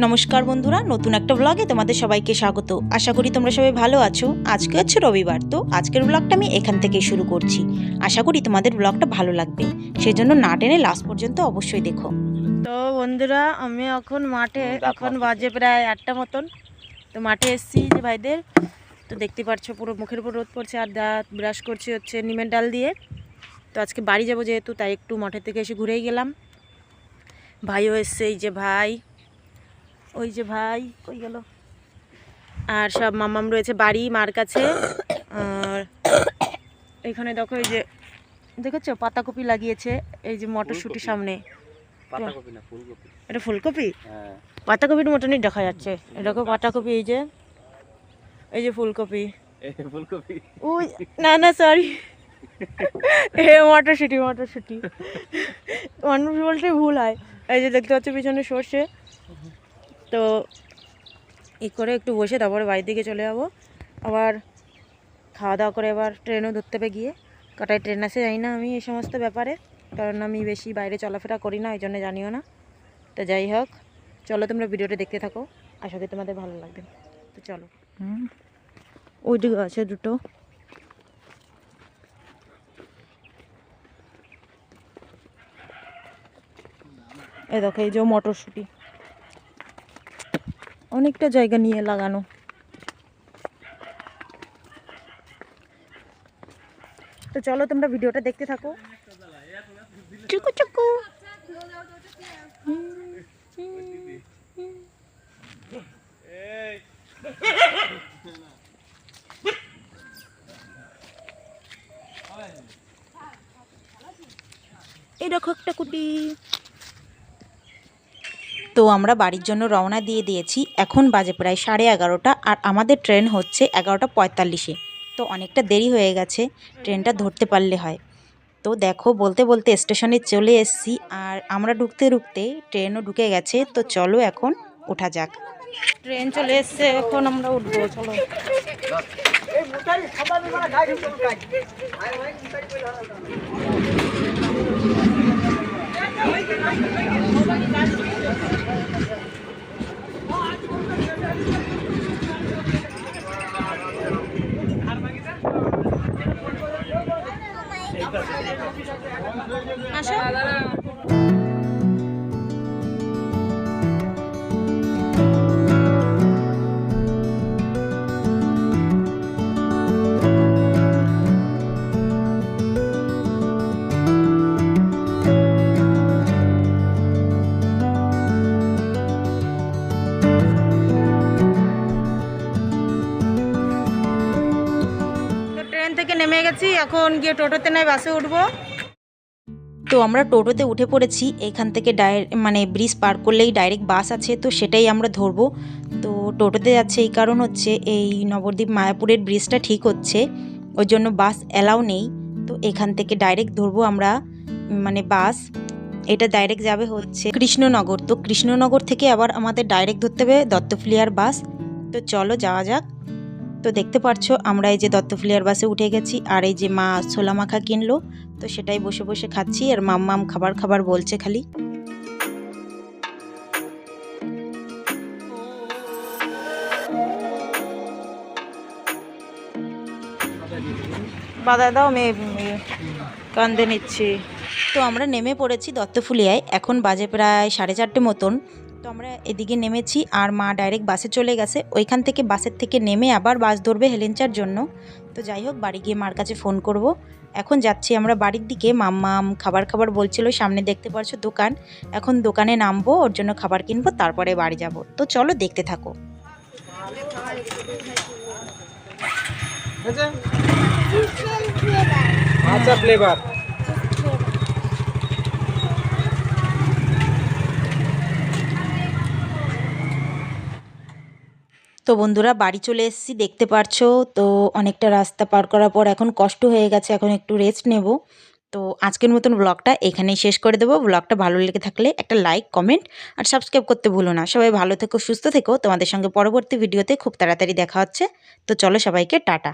নমস্কার বন্ধুরা নতুন একটা ব্লগে তোমাদের সবাইকে স্বাগত। আশা করি তোমরা সবাই ভালো আছো। আজকে হচ্ছে রবিবার তো আজকের ব্লগটা আমি এখান থেকে শুরু করছি। আশা করি তোমাদের ব্লগটা ভালো লাগবে। সেই জন্য না টেনে লাস্ট পর্যন্ত অবশ্যই দেখো। তো বন্ধুরা আমি এখন মাঠে এখন বাজে প্রায় আটটা মতন। তো মাঠে এসেছি যে ভাইদের। তো দেখতে পাচ্ছ পুরো মুখের উপর রোদ পড়ছে আর দাঁত ব্রাশ করছি হচ্ছে নিমের ডাল দিয়ে। তো আজকে বাড়ি যাব যেহেতু তাই একটু মাঠের থেকে এসে ঘুরেই গেলাম। ভাইও এসছে এই যে ভাই। ওই যে ভাই কই গেল? আর সব মামাম রয়েছে বাড়ি মার কাছে। আর এখানে দেখো এই যে দেখেছ? পাতাকপি লাগিয়েছে এই যে মটরশুঁটির সামনে। এটা ফুলকপি? হ্যাঁ। পাতাকপির মতনই দেখা যাচ্ছে। এরকম পাতাকপি এই যে এই যে ফুলকপি। ফুলকপি। ওই না না সরি এ মটরশুঁটি মটরশুঁটি। মানুষ বলতে ভুল হয়। এই যে দেখতে পাচ্ছ পিছনে সর্ষে। তো ই করে একটু বসে তারপরে বাড়ির দিকে চলে যাব। আবার খাওয়া দাওয়া করে এবার ট্রেনও ধরতে হবে গিয়ে। কটায় ট্রেন আসে জানি না আমি এই সমস্ত ব্যাপারে। কারণ আমি বেশি বাইরে চলাফেরা করি না এই জন্য জানিও না। তো যাই হোক চলো তোমরা ভিডিওটা দেখতে থাকো। আশা করি তোমাদের ভালো লাগবে। তো চলো। ওই ওইদিকে আছে দুটো। এ দেখো এই যে মটরশুঁটি। অনেকটা জায়গা নিয়ে লাগানো। তো চলো তোমরা ভিডিওটা দেখতে থাকো। চুকু চুকু। এই দেখো একটা কুটি। তো আমরা বাড়ির জন্য রওনা দিয়ে দিয়েছি। এখন বাজে প্রায় সাড়ে এগারোটা আর আমাদের ট্রেন হচ্ছে এগারোটা পঁয়তাল্লিশে। তো অনেকটা দেরি হয়ে গেছে ট্রেনটা ধরতে পারলে হয়। তো দেখো, বলতে বলতে স্টেশনে চলে এসেছি আর আমরা ঢুকতে ঢুকতে ট্রেনও ঢুকে গেছে। তো চলো এখন ওঠা যাক। ট্রেন চলে এসছে, এখন আমরা উঠবো, চলো। আসো। থেকে নেমে গেছি এখন গিয়ে টোটোতে নয় বাসে উঠবো। তো আমরা টোটোতে উঠে পড়েছি। এখান থেকে ডাইরেক্ট মানে ব্রিজ পার করলেই ডাইরেক্ট বাস আছে, তো সেটাই আমরা ধরবো। তো টোটোতে যাচ্ছে এই কারণ হচ্ছে এই নবদ্বীপ মায়াপুরের ব্রিজটা ঠিক হচ্ছে, ওই জন্য বাস অ্যালাউ নেই। তো এখান থেকে ডাইরেক্ট ধরবো আমরা মানে বাস। এটা ডাইরেক্ট যাবে হচ্ছে কৃষ্ণনগর। তো কৃষ্ণনগর থেকে আবার আমাদের ডাইরেক্ট ধরতে হবে দত্তফুলিয়ার বাস। তো চলো যাওয়া যাক। তো দেখতে পারছ, আমরা এই যে দত্তফুলিয়ার বাসে উঠে গেছি, আর এই যে মা ছোলা মাখা কিনলো, তো সেটাই বসে বসে খাচ্ছি, আর মাম্মাম খাবার খাবার বলছে খালি। বাধা দাও মেয়ে কান্দে নিচ্ছি। তো আমরা নেমে পড়েছি দত্তফুলিয়ায়, এখন বাজে প্রায় সাড়ে চারটে মতন। তো আমরা এদিকে নেমেছি আর মা ডাইরেক্ট বাসে চলে গেছে। ওইখান থেকে বাসের থেকে নেমে আবার বাস ধরবে হেলেঞ্চার জন্য। তো যাই হোক, বাড়ি গিয়ে মার কাছে ফোন করব। এখন যাচ্ছি আমরা বাড়ির দিকে। মাম্মাম খাবার খাবার বলছিল, সামনে দেখতে পারছ দোকান। এখন দোকানে নামবো, ওর জন্য খাবার কিনবো, তারপরে বাড়ি যাব। তো চলো দেখতে থাকো। আচ্ছা ফ্লেভার তো বন্ধুরা বাড়ি চলে এসেছি, দেখতে পারছ? তো অনেকটা রাস্তা পার করার পর এখন কষ্ট হয়ে গেছে, এখন একটু রেস্ট নেব। তো আজকের মতন ব্লগটা এখানেই শেষ করে দেবো। ব্লগটা ভালো লেগে থাকলে একটা লাইক কমেন্ট আর সাবস্ক্রাইব করতে ভুলো না। সবাই ভালো থেকো, সুস্থ থেকো। তোমাদের সঙ্গে পরবর্তী ভিডিওতে খুব তাড়াতাড়ি দেখা হচ্ছে। তো চলো সবাইকে টাটা।